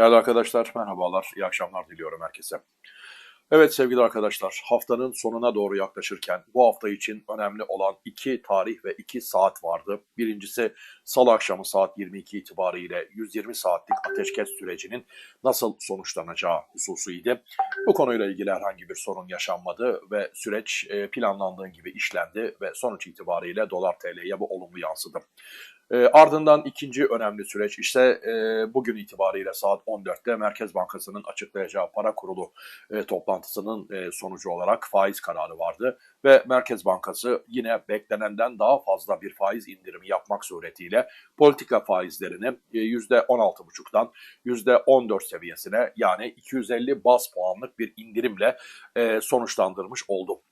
Değerli arkadaşlar merhabalar, iyi akşamlar diliyorum herkese. Evet sevgili arkadaşlar, haftanın sonuna doğru yaklaşırken bu hafta için önemli olan iki tarih ve iki saat vardı. Birincisi salı akşamı saat 22 itibariyle 120 saatlik ateşkes sürecinin nasıl sonuçlanacağı hususuydu. Bu konuyla ilgili herhangi bir sorun yaşanmadı ve süreç e, planlandığı gibi işlendi ve sonuç itibariyle dolar TL'ye bu olumlu yansıdı. E, ardından ikinci önemli süreç işte e, bugün itibariyle saat 14'te Merkez Bankası'nın açıklayacağı para kurulu e, toplantısının e, sonucu olarak faiz kararı vardı. Ve Merkez Bankası yine beklenenden daha fazla bir faiz indirimi yapmak suretiyle politika faizlerini e, %16,5'dan %14 seviyesine yani 250 bas puanlık bir indirimle e, sonuçlandırmış oldu.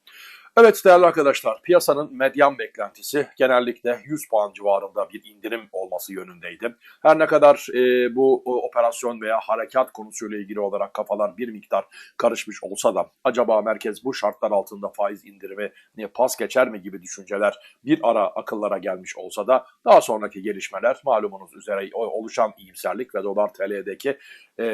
Evet değerli arkadaşlar, piyasanın medyan beklentisi genellikle 100 puan civarında bir indirim olması yönündeydi. Her ne kadar e, bu operasyon veya harekat konusuyla ilgili olarak kafalar bir miktar karışmış olsa da acaba merkez bu şartlar altında faiz indirimi pas geçer mi gibi düşünceler bir ara akıllara gelmiş olsa da daha sonraki gelişmeler malumunuz üzere oluşan iyimserlik ve dolar TL'deki e,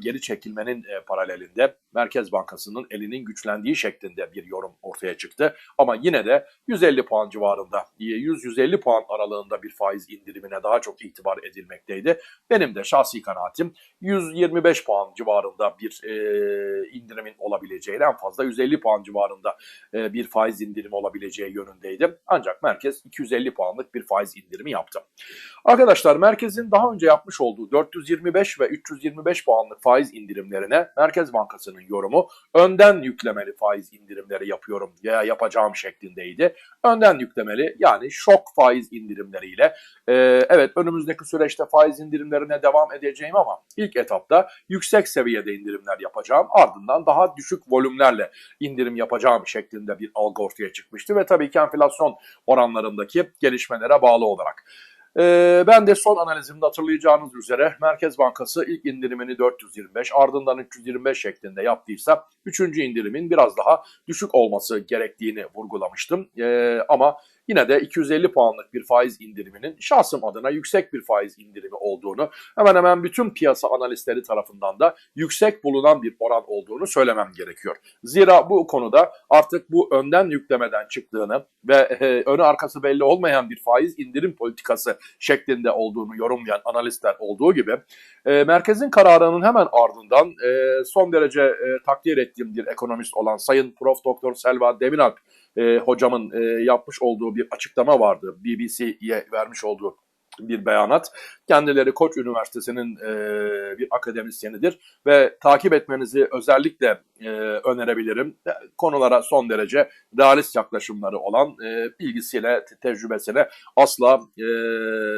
geri çekilmenin e, paralelinde Merkez Bankası'nın elinin güçlendiği şeklinde bir yorum ortaya çıktı. Ama yine de 150 puan civarında, 100-150 puan aralığında bir faiz indirimine daha çok itibar edilmekteydi. Benim de şahsi kanaatim 125 puan civarında bir e, indirimin olabileceği, en fazla 150 puan civarında e, bir faiz indirimi olabileceği yönündeydi. Ancak merkez 250 puanlık bir faiz indirimi yaptı. Arkadaşlar merkezin daha önce yapmış olduğu 425 ve 325 puanlık faiz indirimlerine Merkez Bankası'nın yorumu önden yüklemeli faiz indirimleri yapıyorum veya yapacağım şeklindeydi. Önden yüklemeli yani şok faiz indirimleriyle e, evet önümüzdeki süreçte faiz indirimlerine devam edeceğim ama ilk etapta yüksek seviyede indirimler yapacağım ardından daha düşük volümlerle indirim yapacağım şeklinde bir algı ortaya çıkmıştı ve tabii ki enflasyon oranlarındaki gelişmelere bağlı olarak. Ee, ben de son analizimde hatırlayacağınız üzere Merkez Bankası ilk indirimini 425 ardından 325 şeklinde yaptıysa 3. indirimin biraz daha düşük olması gerektiğini vurgulamıştım. Ee, ama yine de 250 puanlık bir faiz indiriminin şahsım adına yüksek bir faiz indirimi olduğunu hemen hemen bütün piyasa analistleri tarafından da yüksek bulunan bir oran olduğunu söylemem gerekiyor. Zira bu konuda artık bu önden yüklemeden çıktığını ve e, önü arkası belli olmayan bir faiz indirim politikası şeklinde olduğunu yorumlayan analistler olduğu gibi e, merkezin kararının hemen ardından e, son derece e, takdir ettiğim bir ekonomist olan Sayın Prof. Doktor Selva Demiralp e, hocamın e, yapmış olduğu bir açıklama vardı. BBC'ye vermiş olduğu bir beyanat. Kendileri Koç Üniversitesi'nin e, bir akademisyenidir ve takip etmenizi özellikle e, önerebilirim. E, konulara son derece realist yaklaşımları olan, e, bilgisiyle, tecrübesine asla e,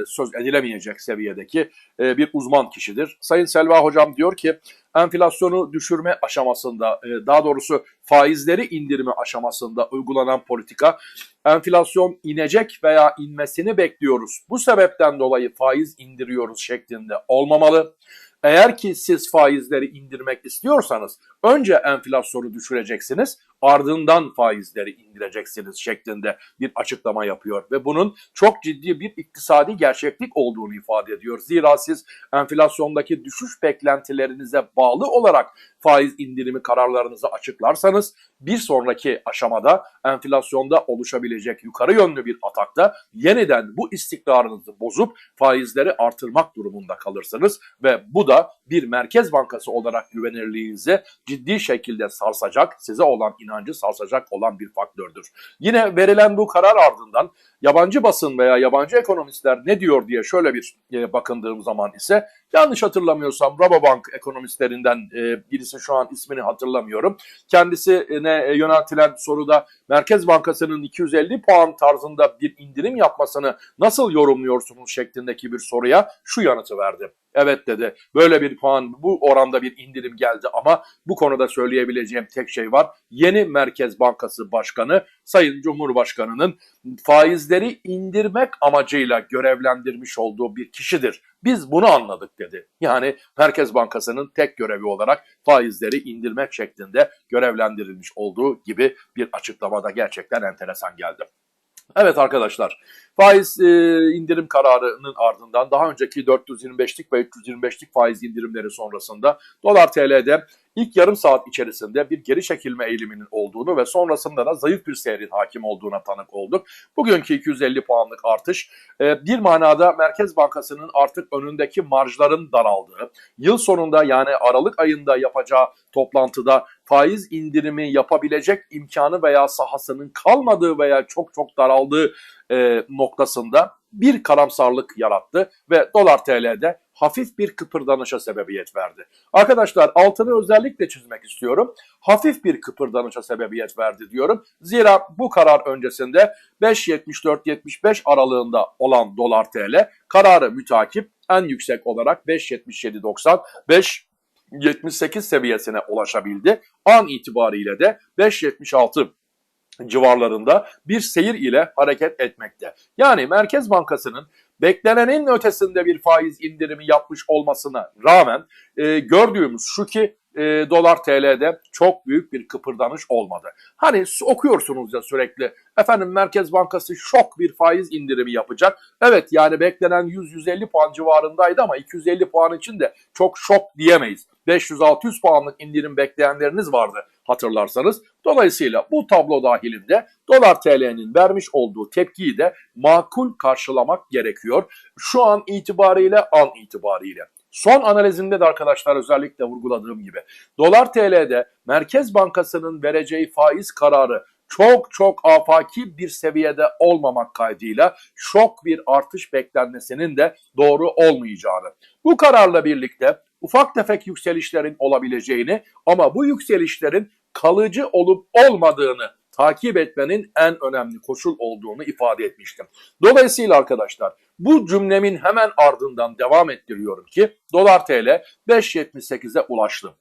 söz edilemeyecek seviyedeki e, bir uzman kişidir. Sayın Selva Hocam diyor ki, enflasyonu düşürme aşamasında, e, daha doğrusu faizleri indirme aşamasında uygulanan politika enflasyon inecek veya inmesini bekliyoruz. Bu sebepten dolayı faiz indiriyoruz şeklinde olmamalı. Eğer ki siz faizleri indirmek istiyorsanız önce enflasyonu düşüreceksiniz ardından faizleri indireceksiniz şeklinde bir açıklama yapıyor ve bunun çok ciddi bir iktisadi gerçeklik olduğunu ifade ediyor. Zira siz enflasyondaki düşüş beklentilerinize bağlı olarak faiz indirimi kararlarınızı açıklarsanız bir sonraki aşamada enflasyonda oluşabilecek yukarı yönlü bir atakta yeniden bu istikrarınızı bozup faizleri artırmak durumunda kalırsınız ve bu da bir merkez bankası olarak güvenirliğinizi ciddi şekilde sarsacak, size olan inancı sarsacak olan bir faktördür. Yine verilen bu karar ardından yabancı basın veya yabancı ekonomistler ne diyor diye şöyle bir e, bakındığım zaman ise yanlış hatırlamıyorsam Rabobank ekonomistlerinden e, birisi şu an ismini hatırlamıyorum. Kendisine e, yöneltilen soruda Merkez Bankası'nın 250 puan tarzında bir indirim yapmasını nasıl yorumluyorsunuz şeklindeki bir soruya şu yanıtı verdi. Evet dedi böyle bir puan bu oranda bir indirim geldi ama bu konuda söyleyebileceğim tek şey var. Yeni Merkez Bankası Başkanı Sayın Cumhurbaşkanı'nın faizleri indirmek amacıyla görevlendirmiş olduğu bir kişidir. Biz bunu anladık dedi. Yani Merkez Bankası'nın tek görevi olarak faizleri indirmek şeklinde görevlendirilmiş olduğu gibi bir açıklamada gerçekten enteresan geldi. Evet arkadaşlar, faiz e, indirim kararının ardından daha önceki 425'lik ve 325'lik faiz indirimleri sonrasında dolar TL'de ilk yarım saat içerisinde bir geri çekilme eğiliminin olduğunu ve sonrasında da zayıf bir seyrin hakim olduğuna tanık olduk. Bugünkü 250 puanlık artış e, bir manada Merkez Bankası'nın artık önündeki marjların daraldığı, yıl sonunda yani Aralık ayında yapacağı toplantıda faiz indirimi yapabilecek imkanı veya sahasının kalmadığı veya çok çok daraldığı e, noktasında bir karamsarlık yarattı ve dolar TL'de hafif bir kıpırdanışa sebebiyet verdi. Arkadaşlar altını özellikle çizmek istiyorum. Hafif bir kıpırdanışa sebebiyet verdi diyorum. Zira bu karar öncesinde 5.74-75 aralığında olan dolar TL kararı mütakip en yüksek olarak 5.77.90 5 78 seviyesine ulaşabildi. An itibariyle de 5.76 civarlarında bir seyir ile hareket etmekte. Yani Merkez Bankası'nın beklenenin ötesinde bir faiz indirimi yapmış olmasına rağmen e, gördüğümüz şu ki e, dolar TL'de çok büyük bir kıpırdanış olmadı. Hani okuyorsunuz ya sürekli efendim Merkez Bankası şok bir faiz indirimi yapacak. Evet yani beklenen 100-150 puan civarındaydı ama 250 puan için de çok şok diyemeyiz. 500-600 puanlık indirim bekleyenleriniz vardı hatırlarsanız. Dolayısıyla bu tablo dahilinde dolar TL'nin vermiş olduğu tepkiyi de makul karşılamak gerekiyor. Şu an itibariyle an itibariyle. Son analizimde de arkadaşlar özellikle vurguladığım gibi dolar TL'de Merkez Bankası'nın vereceği faiz kararı çok çok afaki bir seviyede olmamak kaydıyla şok bir artış beklenmesinin de doğru olmayacağını. Bu kararla birlikte ufak tefek yükselişlerin olabileceğini ama bu yükselişlerin kalıcı olup olmadığını takip etmenin en önemli koşul olduğunu ifade etmiştim. Dolayısıyla arkadaşlar bu cümlemin hemen ardından devam ettiriyorum ki dolar TL 5.78'e ulaştı.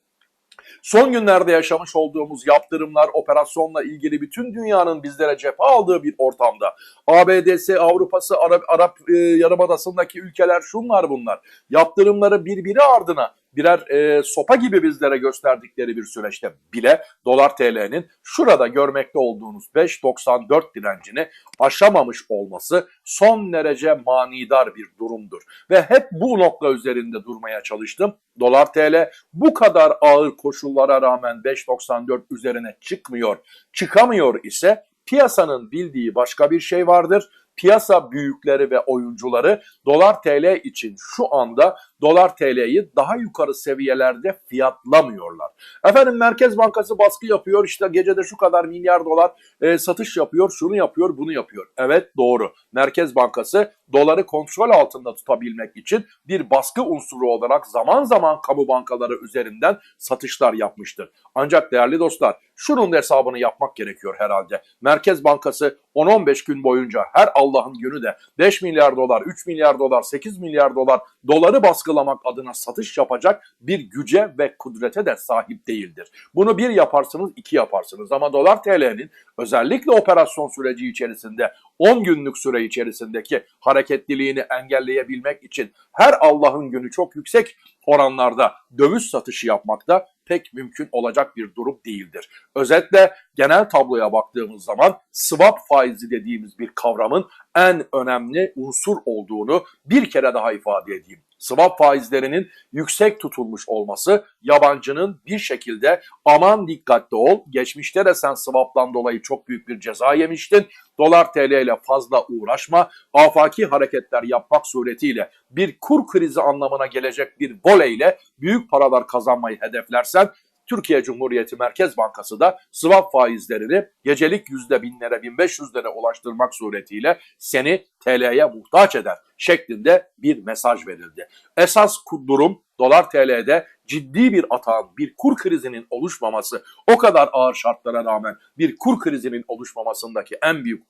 Son günlerde yaşamış olduğumuz yaptırımlar, operasyonla ilgili bütün dünyanın bizlere cephe aldığı bir ortamda ABD'si, Avrupa'sı, Arap, Arap e, Yarımadası'ndaki ülkeler şunlar bunlar. Yaptırımları birbiri ardına birer e, sopa gibi bizlere gösterdikleri bir süreçte bile dolar TL'nin şurada görmekte olduğunuz 5.94 direncini aşamamış olması son derece manidar bir durumdur. Ve hep bu nokta üzerinde durmaya çalıştım. Dolar TL bu kadar ağır koşullara rağmen 5.94 üzerine çıkmıyor. Çıkamıyor ise piyasanın bildiği başka bir şey vardır piyasa büyükleri ve oyuncuları dolar TL için şu anda dolar TL'yi daha yukarı seviyelerde fiyatlamıyorlar. Efendim Merkez Bankası baskı yapıyor işte gecede şu kadar milyar dolar e, satış yapıyor şunu yapıyor bunu yapıyor. Evet doğru Merkez Bankası doları kontrol altında tutabilmek için bir baskı unsuru olarak zaman zaman kamu bankaları üzerinden satışlar yapmıştır. Ancak değerli dostlar şunun hesabını yapmak gerekiyor herhalde. Merkez Bankası 10-15 gün boyunca her Allah'ın günü de 5 milyar dolar, 3 milyar dolar, 8 milyar dolar doları baskılamak adına satış yapacak bir güce ve kudrete de sahip değildir. Bunu bir yaparsınız, iki yaparsınız ama dolar TL'nin özellikle operasyon süreci içerisinde 10 günlük süre içerisindeki hareketliliğini engelleyebilmek için her Allah'ın günü çok yüksek oranlarda döviz satışı yapmakta pek mümkün olacak bir durum değildir. Özetle genel tabloya baktığımız zaman swap faizi dediğimiz bir kavramın en önemli unsur olduğunu bir kere daha ifade edeyim. Swap faizlerinin yüksek tutulmuş olması yabancının bir şekilde aman dikkatli ol geçmişte de sen swap'tan dolayı çok büyük bir ceza yemiştin dolar TL ile fazla uğraşma afaki hareketler yapmak suretiyle bir kur krizi anlamına gelecek bir voleyle büyük paralar kazanmayı hedeflersen Türkiye Cumhuriyeti Merkez Bankası da swap faizlerini gecelik yüzde binlere, bin beş yüzlere ulaştırmak suretiyle seni TL'ye muhtaç eder şeklinde bir mesaj verildi. Esas durum dolar TL'de ciddi bir atağın, bir kur krizinin oluşmaması, o kadar ağır şartlara rağmen bir kur krizinin oluşmamasındaki en büyük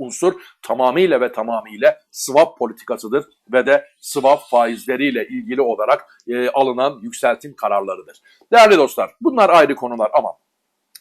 unsur tamamıyla ve tamamıyla swap politikasıdır ve de swap faizleriyle ilgili olarak e, alınan yükseltim kararlarıdır. Değerli dostlar bunlar ayrı konular ama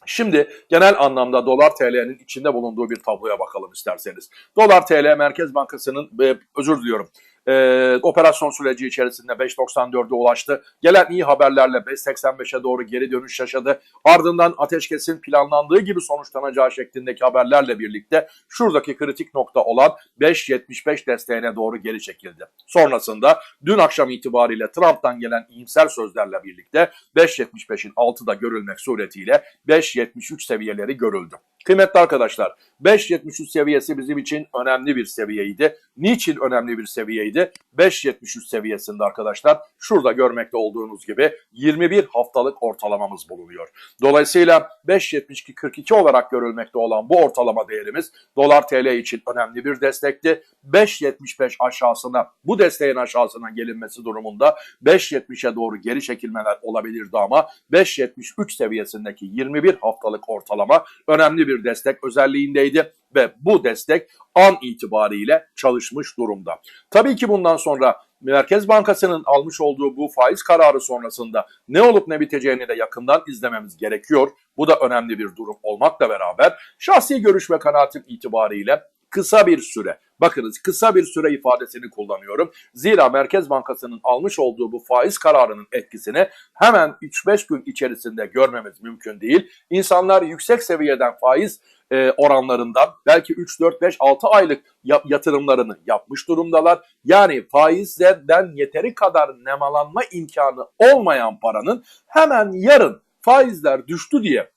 Şimdi genel anlamda dolar TL'nin içinde bulunduğu bir tabloya bakalım isterseniz. Dolar TL Merkez Bankası'nın e, özür diliyorum e, operasyon süreci içerisinde 5.94'e ulaştı. Gelen iyi haberlerle 5.85'e doğru geri dönüş yaşadı. Ardından ateşkesin planlandığı gibi sonuçlanacağı şeklindeki haberlerle birlikte şuradaki kritik nokta olan 5.75 desteğine doğru geri çekildi. Sonrasında dün akşam itibariyle Trump'tan gelen iyimser sözlerle birlikte 5.75'in altıda görülmek suretiyle 5.73 seviyeleri görüldü. Kıymetli arkadaşlar 5.73 seviyesi bizim için önemli bir seviyeydi. Niçin önemli bir seviyeydi? 5.73 seviyesinde arkadaşlar şurada görmekte olduğunuz gibi 21 haftalık ortalamamız bulunuyor. Dolayısıyla 5.72-42 olarak görülmekte olan bu ortalama değerimiz dolar TL için önemli bir destekti. 5.75 aşağısına bu desteğin aşağısına gelinmesi durumunda 5.70'e doğru geri çekilmeler olabilirdi ama 5.73 seviyesindeki 21 haftalık ortalama önemli bir destek özelliğindeydi ve bu destek an itibariyle çalışmış durumda. Tabii ki bundan sonra Merkez Bankası'nın almış olduğu bu faiz kararı sonrasında ne olup ne biteceğini de yakından izlememiz gerekiyor. Bu da önemli bir durum olmakla beraber şahsi görüş ve kanaatim itibariyle kısa bir süre, bakınız kısa bir süre ifadesini kullanıyorum. Zira Merkez Bankası'nın almış olduğu bu faiz kararının etkisini hemen 3-5 gün içerisinde görmemiz mümkün değil. İnsanlar yüksek seviyeden faiz e, oranlarından belki 3, 4, 5, 6 aylık yatırımlarını yapmış durumdalar. Yani faizlerden yeteri kadar nemalanma imkanı olmayan paranın hemen yarın faizler düştü diye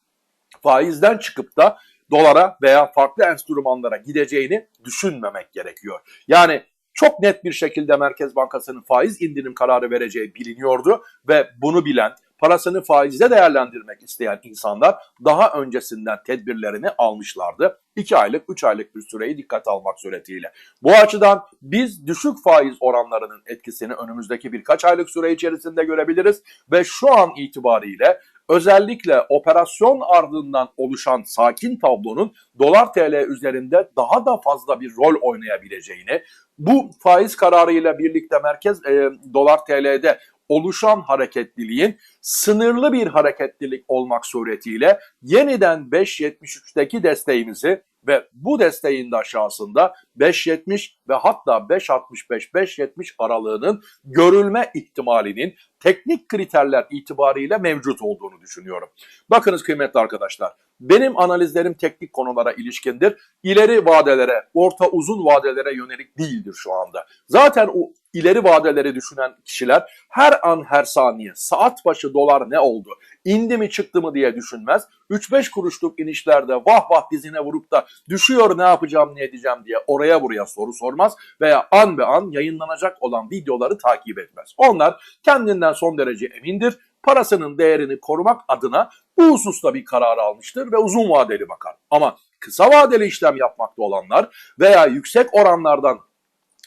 faizden çıkıp da dolara veya farklı enstrümanlara gideceğini düşünmemek gerekiyor. Yani çok net bir şekilde Merkez Bankası'nın faiz indirim kararı vereceği biliniyordu ve bunu bilen, parasını faizde değerlendirmek isteyen insanlar daha öncesinden tedbirlerini almışlardı. 2 aylık, 3 aylık bir süreyi dikkate almak suretiyle. Bu açıdan biz düşük faiz oranlarının etkisini önümüzdeki birkaç aylık süre içerisinde görebiliriz ve şu an itibariyle özellikle operasyon ardından oluşan sakin tablonun dolar TL üzerinde daha da fazla bir rol oynayabileceğini, bu faiz kararıyla birlikte merkez e, dolar TL'de oluşan hareketliliğin sınırlı bir hareketlilik olmak suretiyle yeniden 5.73'teki desteğimizi ve bu desteğin de aşağısında 5.70 ve hatta 5.65-5.70 aralığının görülme ihtimalinin teknik kriterler itibariyle mevcut olduğunu düşünüyorum. Bakınız kıymetli arkadaşlar, benim analizlerim teknik konulara ilişkindir. İleri vadelere, orta uzun vadelere yönelik değildir şu anda. Zaten o ileri vadeleri düşünen kişiler her an her saniye saat başı dolar ne oldu, indi mi çıktı mı diye düşünmez. 3-5 kuruşluk inişlerde vah vah dizine vurup da düşüyor ne yapacağım ne edeceğim diye oraya buraya soru sormaz veya an be an yayınlanacak olan videoları takip etmez. Onlar kendinden son derece emindir parasının değerini korumak adına bu hususta bir karar almıştır ve uzun vadeli bakar. Ama kısa vadeli işlem yapmakta olanlar veya yüksek oranlardan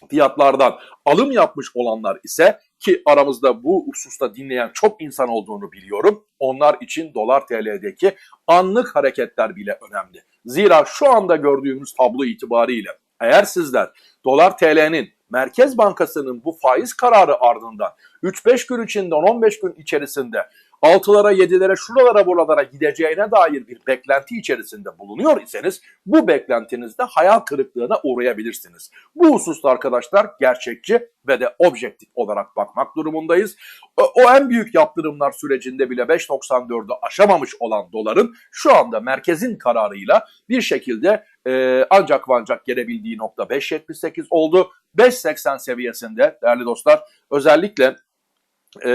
fiyatlardan alım yapmış olanlar ise ki aramızda bu hususta dinleyen çok insan olduğunu biliyorum. Onlar için dolar TL'deki anlık hareketler bile önemli. Zira şu anda gördüğümüz tablo itibariyle eğer sizler dolar TL'nin Merkez Bankası'nın bu faiz kararı ardından 3-5 gün içinde 15 gün içerisinde 6'lara 7'lere şuralara buralara gideceğine dair bir beklenti içerisinde bulunuyor iseniz bu beklentinizde hayal kırıklığına uğrayabilirsiniz. Bu hususta arkadaşlar gerçekçi ve de objektif olarak bakmak durumundayız. O, o en büyük yaptırımlar sürecinde bile 5.94'ü aşamamış olan doların şu anda merkezin kararıyla bir şekilde e, ancak ve ancak gelebildiği nokta 5.78 oldu. 5.80 seviyesinde değerli dostlar özellikle e,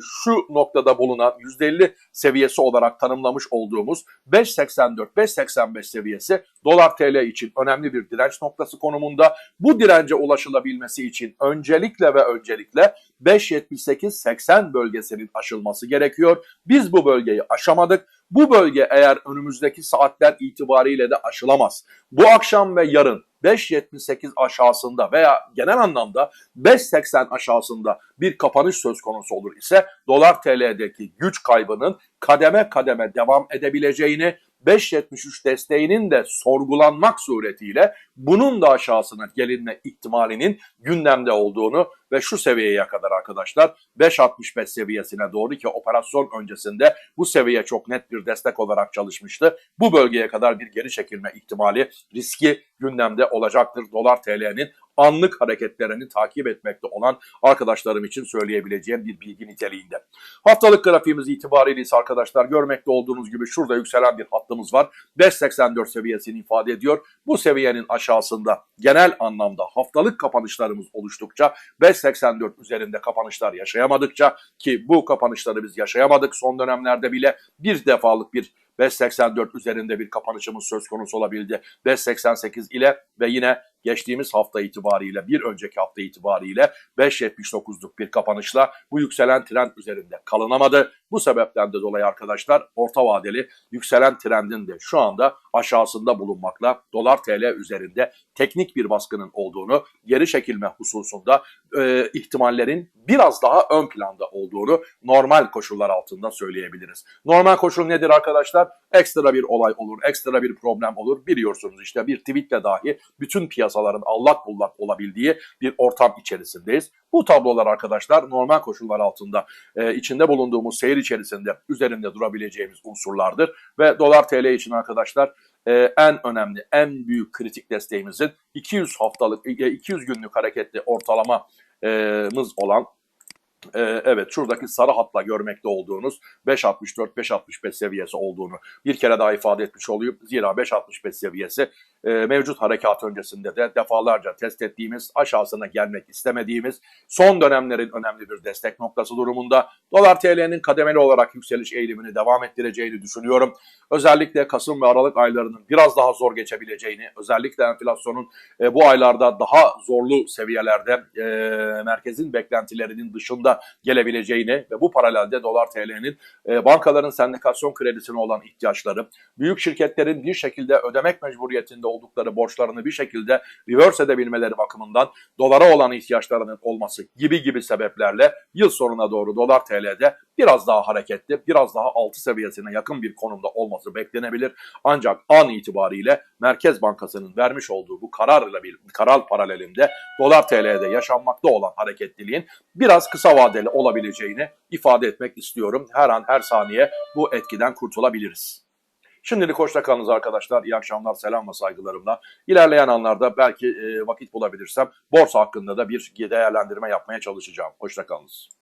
şu noktada bulunan %50 seviyesi olarak tanımlamış olduğumuz 5.84-5.85 seviyesi dolar TL için önemli bir direnç noktası konumunda. Bu dirence ulaşılabilmesi için öncelikle ve öncelikle 5.78-80 bölgesinin aşılması gerekiyor. Biz bu bölgeyi aşamadık. Bu bölge eğer önümüzdeki saatler itibariyle de aşılamaz. Bu akşam ve yarın 5.78 aşağısında veya genel anlamda 5.80 aşağısında bir kapanış söz konusu olur ise dolar TL'deki güç kaybının kademe kademe devam edebileceğini 5.73 desteğinin de sorgulanmak suretiyle bunun da aşağısına gelinme ihtimalinin gündemde olduğunu ve şu seviyeye kadar arkadaşlar 5.65 seviyesine doğru ki operasyon öncesinde bu seviye çok net bir destek olarak çalışmıştı. Bu bölgeye kadar bir geri çekilme ihtimali riski gündemde olacaktır. Dolar TL'nin anlık hareketlerini takip etmekte olan arkadaşlarım için söyleyebileceğim bir bilgi niteliğinde. Haftalık grafiğimiz itibariyle ise arkadaşlar görmekte olduğunuz gibi şurada yükselen bir hattımız var. 5.84 seviyesini ifade ediyor. Bu seviyenin aşağısında genel anlamda haftalık kapanışlarımız oluştukça 5.84 üzerinde kapanışlar yaşayamadıkça ki bu kapanışları biz yaşayamadık son dönemlerde bile bir defalık bir 5.84 üzerinde bir kapanışımız söz konusu olabildi. 5.88 ile ve yine geçtiğimiz hafta itibariyle bir önceki hafta itibariyle 5.79'luk bir kapanışla bu yükselen trend üzerinde kalınamadı. Bu sebepten de dolayı arkadaşlar orta vadeli yükselen trendin de şu anda aşağısında bulunmakla dolar TL üzerinde teknik bir baskının olduğunu, geri çekilme hususunda e, ihtimallerin biraz daha ön planda olduğunu normal koşullar altında söyleyebiliriz. Normal koşul nedir arkadaşlar? Ekstra bir olay olur, ekstra bir problem olur. Biliyorsunuz işte bir tweetle dahi bütün piyasaların allak bullak olabildiği bir ortam içerisindeyiz. Bu tablolar arkadaşlar normal koşullar altında e, içinde bulunduğumuz seyir içerisinde üzerinde durabileceğimiz unsurlardır. Ve dolar TL için arkadaşlar e, en önemli, en büyük kritik desteğimizin 200 haftalık, e, 200 günlük hareketli ortalamamız olan e, evet şuradaki sarı hatla görmekte olduğunuz 5.64-5.65 seviyesi olduğunu bir kere daha ifade etmiş oluyor. Zira 5.65 seviyesi e, mevcut harekat öncesinde de defalarca test ettiğimiz, aşağısına gelmek istemediğimiz son dönemlerin önemli bir destek noktası durumunda. Dolar TL'nin kademeli olarak yükseliş eğilimini devam ettireceğini düşünüyorum. Özellikle Kasım ve Aralık aylarının biraz daha zor geçebileceğini, özellikle enflasyonun e, bu aylarda daha zorlu seviyelerde e, merkezin beklentilerinin dışında gelebileceğini ve bu paralelde dolar TL'nin e, bankaların sendikasyon kredisine olan ihtiyaçları, büyük şirketlerin bir şekilde ödemek mecburiyetinde oldukları borçlarını bir şekilde reverse edebilmeleri bakımından dolara olan ihtiyaçlarının olması gibi gibi sebeplerle yıl sonuna doğru dolar TL'de biraz daha hareketli, biraz daha altı seviyesine yakın bir konumda olması beklenebilir. Ancak an itibariyle Merkez Bankası'nın vermiş olduğu bu kararla bir karar paralelinde dolar TL'de yaşanmakta olan hareketliliğin biraz kısa vadeli olabileceğini ifade etmek istiyorum. Her an her saniye bu etkiden kurtulabiliriz. Şimdilik hoşça kalınız arkadaşlar. İyi akşamlar, selam ve saygılarımla. İlerleyen anlarda belki vakit bulabilirsem borsa hakkında da bir değerlendirme yapmaya çalışacağım. Hoşça kalınız.